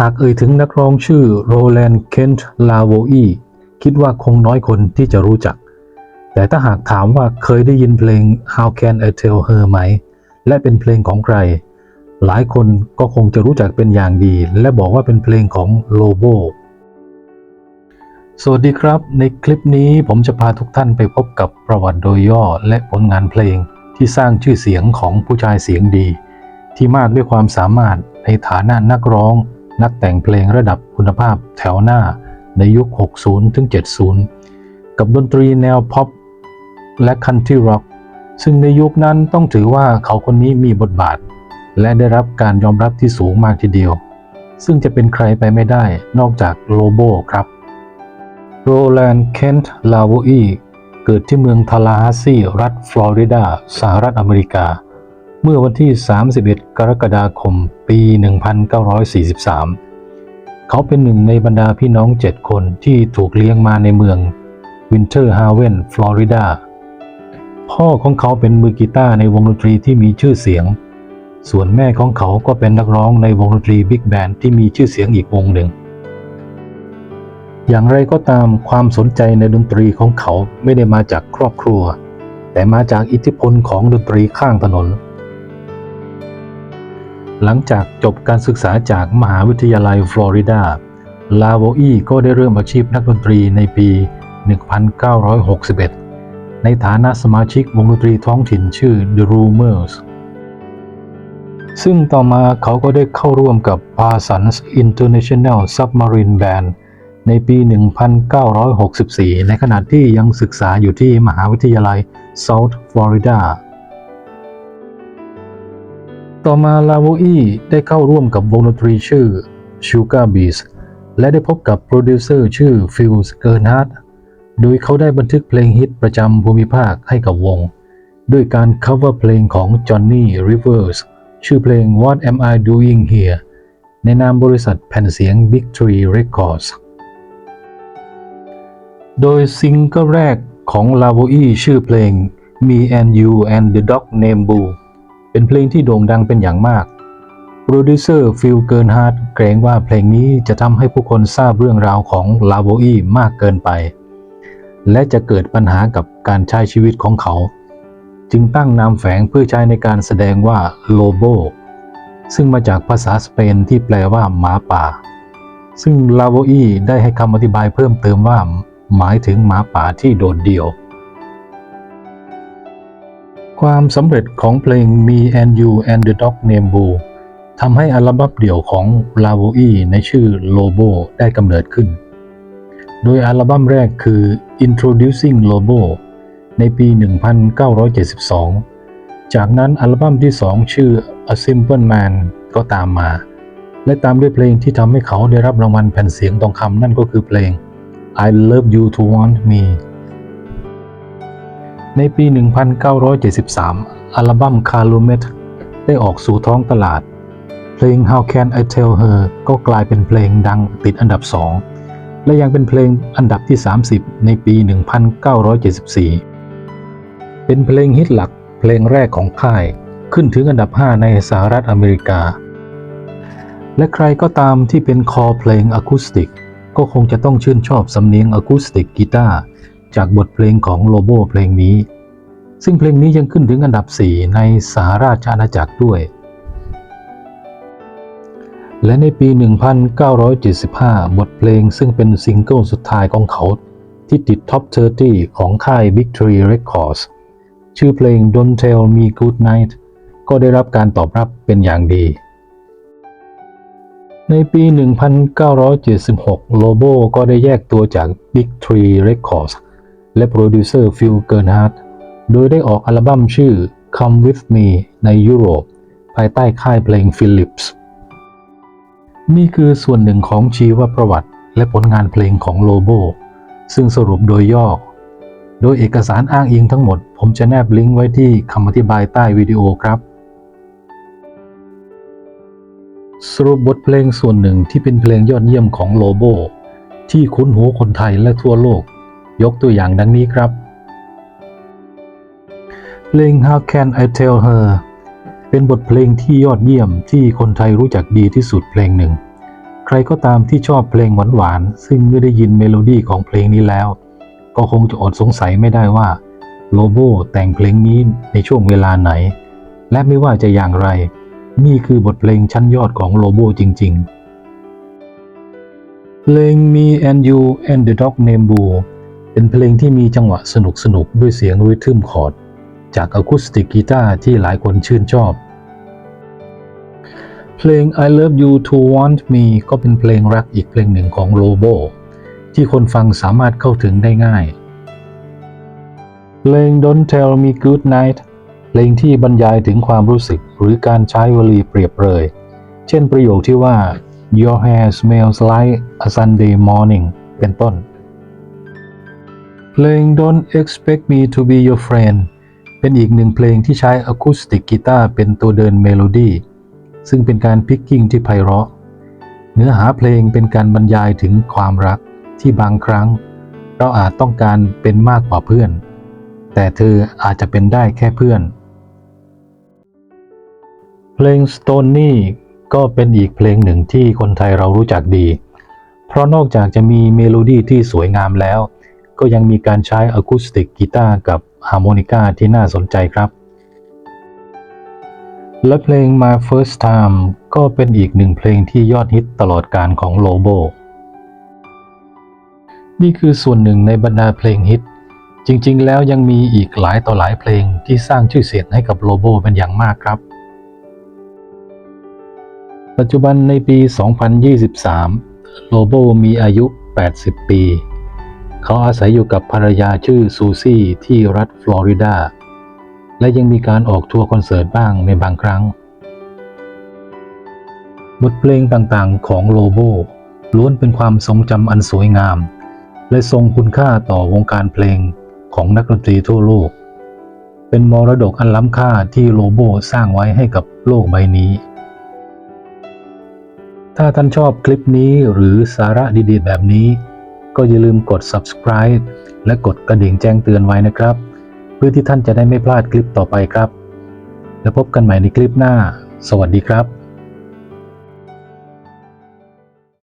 หากเอ่ยถึงนักร้องชื่อโรแลนด์เคนต์ลาโวอีคิดว่าคงน้อยคนที่จะรู้จัก แต่ถ้าหากถามว่าเคยได้ยินเพลง How Can I Tell Her ไหม และเป็นเพลงของใคร หลายคนก็คงจะรู้จักเป็นอย่างดี และบอกว่าเป็นเพลงของโลโบสวัสดีครับ ในคลิปนี้ผมจะพาทุกท่านไปพบกับประวัติโดยย่อและผลงานเพลงที่สร้างชื่อเสียงของผู้ชายเสียงดี ที่มากด้วยความสามารถในฐานะนักร้อง นักแต่งเพลงระดับคุณภาพแถวหน้าในยุค 60 ถึง 70 กับดนตรีแนวพ็อปและคันทรีร็อก ซึ่งในยุคนั้นต้องถือว่าเขาคนนี้มีบทบาท และได้รับการยอมรับที่สูงมากทีเดียว ซึ่งจะเป็นใครไปไม่ได้นอกจากโลโบครับโรแลนด์เคนต์ลาโวอีเกิดที่เมืองทาลาฮัสซีรัฐฟลอริดา สหรัฐอเมริกา เมื่อวันที่ 31 กรกฎาคม ปี 1943 เขาเป็นหนึ่งในบรรดาพี่น้องเจ็ดคนที่ถูกเลี้ยงมาในเมืองวินเทอร์ฮาเวนฟลอริดา พ่อของเขาเป็นมือกีตาร์ในวงดนตรีที่มีชื่อเสียง ส่วนแม่ของเขาก็เป็นนักร้องในวงดนตรีบิ๊กแบนด์ที่มีชื่อเสียงอีกวงหนึ่ง อย่างไรก็ตามความสนใจในดนตรีของเขาไม่ได้มาจากครอบครัว แต่มาจากอิทธิพลของดนตรีข้างถนน หลังจากจบการศึกษาจากมหาวิทยาลัยฟลอริดา ลาโวอีก็ได้เริ่มอาชีพนักดนตรีในปี 1961 ในฐานะสมาชิกวงดนตรีท้องถิ่นชื่อ The Rumors ซึ่งต่อมาเขาก็ได้เข้าร่วมกับ Parsons International Submarine Band ในปี 1964 ในขณะที่ยังศึกษาอยู่ที่มหาวิทยาลัย South Florida ต่อมาลาโวอีได้เข้าร่วมกับวงดนตรีชื่อ Sugar Beats และได้พบกับโปรดิวเซอร์ชื่อฟิลส์เกิร์นฮาร์ดโดยเขาได้บันทึกเพลงฮิตประจำภูมิภาคให้กับวง ด้วยการ cover เพลงของ Johnny Rivers ชื่อเพลง What Am I Doing Here ในนามบริษัทแผ่นเสียง Big Tree Records โดยซิงเกิลแรกของ l a v o e ชื่อเพลง Me and You and the Dog Named Boo เป็นเพลงที่โด่งดังเป็นอย่างมากโปรดิวเซอร์ฟิลเกิร์นฮาร์ดเกรงว่าเพลงนี้จะทำให้ผู้คนทราบเรื่องราวของ l a v o e มากเกินไป และจะเกิดปัญหากับการใช้ชีวิตของเขา จึงตั้งนามแฝงเพื่อใช้ในการแสดงว่า Lobo ซึ่งมาจากภาษาสเปนที่แปลว่าหมาป่า ซึ่ง l a v o e ได้ให้คำอธิบายเพิ่มเติมว่า หมายถึงหมาป่าที่โดดเดี่ยว ความสำเร็จของเพลง Me and You and the Dog Named Boo ทำให้อัลบั้มเดี่ยวของ l a v o e ในชื่อ Lobo ได้กำเนิดขึ้น โดยอัลบั้มแรกคือ Introducing Lobo ในปี 1972 จากนั้นอัลบั้มที่ 2 ชื่อ A Simple Man ก็ตามมา และตามด้วยเพลงที่ทำให้เขาได้รับรางวัลแผ่นเสียงทองคำนั่นก็คือเพลง I Love You to Want Me ในปี 1973 อัลบั้ม Calumet ได้ออกสู่ท้องตลาด เพลง How Can I Tell Her ก็กลายเป็นเพลงดังติดอันดับ 2 และยังเป็นเพลงอันดับที่ 30 ในปี 1974 เป็นเพลงฮิตหลักเพลงแรกของค่าย ขึ้นถึงอันดับ 5 ในสหรัฐอเมริกา และใครก็ตามที่เป็นคอเพลงอะคูสติก ก็คงจะต้องชื่นชอบสำเนียงอะคูสติกกีตาร์ จากบทเพลงของโลโบเพลงนี้ ซึ่งเพลงนี้ยังขึ้นถึงอันดับ 4 ในสหราชอาณาจักรด้วย และในปี 1975 บทเพลงซึ่งเป็นซิงเกิลสุดท้ายของเขา ที่ติดท็อป 30 ของค่าย Big Tree Records ชื่อเพลง Don't Tell Me Good Night ก็ได้รับการตอบรับเป็นอย่างดี ในปี 1976 Lobo ก็ได้แยกตัวจาก Big Tree Records และโปรดิวเซอร์ฟิลเกิร์นฮาร์ดโดยได้ออกอัลบั้มชื่อ Come With Me ในยุโรป ภายใต้ค่ายเพลง Philips นี่คือส่วนหนึ่งของชีวประวัติ และผลงานเพลงของโลโบ ซึ่งสรุปโดยย่อ โดยเอกสารอ้างอิงทั้งหมด ผมจะแนบลิงก์ไว้ที่คำอธิบายใต้วิดีโอครับ สรุปบทเพลงส่วนหนึ่งที่เป็นเพลงยอดเยี่ยมของโลโบ ที่คุ้นหูคนไทยและทั่วโลก ยกตัวอย่างดังนี้ครับ เพลง How Can I Tell Her เป็นบทเพลงที่ยอดเยี่ยมที่คนไทยรู้จักดีที่สุดเพลงหนึ่ง ใครก็ตามที่ชอบเพลงหวานๆ ซึ่งเมื่อได้ยินเมโลดี้ของเพลงนี้แล้ว ก็คงจะอดสงสัยไม่ได้ว่าโลโบแต่งเพลงนี้ในช่วงเวลาไหน และไม่ว่าจะอย่างไร นี่คือบทเพลงชั้นยอดของโลโบจริง ๆ เพลง Me and You and the Dog Named Boo เป็นเพลงที่มีจังหวะสนุกๆด้วยเสียงริทึมคอร์ด จากอะคูสติกกีตาร์ที่หลายคนชื่นชอบ เพลง I Love You to Want Me ก็เป็นเพลงรักอีกเพลงหนึ่งของโลโบที่คนฟังสามารถเข้าถึงได้ง่าย เพลง Don't Tell Me Good Night เพลงที่บรรยายถึงความรู้สึกหรือการใช้วลีเปรียบเปรยเช่นประโยคที่ว่า Your hair smells like a Sunday morning เป็นต้น เพลง Don't Expect Me to Be Your Friend เป็นอีกหนึ่งเพลงที่ใช้อะคูสติกกีตาร์เป็นตัวเดินเมโลดี้ซึ่งเป็นการพิกกิ้งที่ไพเราะ เนื้อหาเพลงเป็นการบรรยายถึงความรักที่บางครั้ง เราอาจต้องการเป็นมากกว่าเพื่อน แต่เธออาจจะเป็นได้แค่เพื่อน เพลง Stony ก็เป็นอีกเพลงหนึ่งที่คนไทยเรารู้จักดี เพราะนอกจากจะมีเมโลดี้ที่สวยงามแล้ว ก็ยังมีการใช้อะคูสติกกีตาร์กับฮาร์โมนิกาที่น่าสนใจครับ และเพลง My First Time ก็เป็นอีกหนึ่งเพลงที่ยอดฮิตตลอดการของโลโบ นี่คือส่วนหนึ่งในบรรดาเพลงฮิต จริงๆ แล้วยังมีอีกหลายต่อหลายเพลงที่สร้างชื่อเสียงให้กับโลโบเป็นอย่างมากครับ ปัจจุบันในปี 2023 โลโบมีอายุ 80 ปี เขาอาศัยอยู่กับภรรยาชื่อซูซี่ที่รัฐฟลอริดา และยังมีการออกทัวร์คอนเสิร์ตบ้างในบางครั้ง บทเพลงต่างๆของโลโบล้วนเป็นความทรงจำอันสวยงาม และทรงคุณค่าต่อวงการเพลงของนักดนตรีทั่วโลก เป็นมรดกอันล้ำค่าที่โลโบสร้างไว้ให้กับโลกใบนี้ ถ้าท่านชอบคลิปนี้หรือสาระดีๆ แบบนี้ ก็อย่าลืมกด subscribe และกดกระดิ่งแจ้งเตือนไว้นะครับ เพื่อที่ท่านจะได้ไม่พลาดคลิปต่อไปครับ แล้วพบกันใหม่ในคลิปหน้า สวัสดีครับ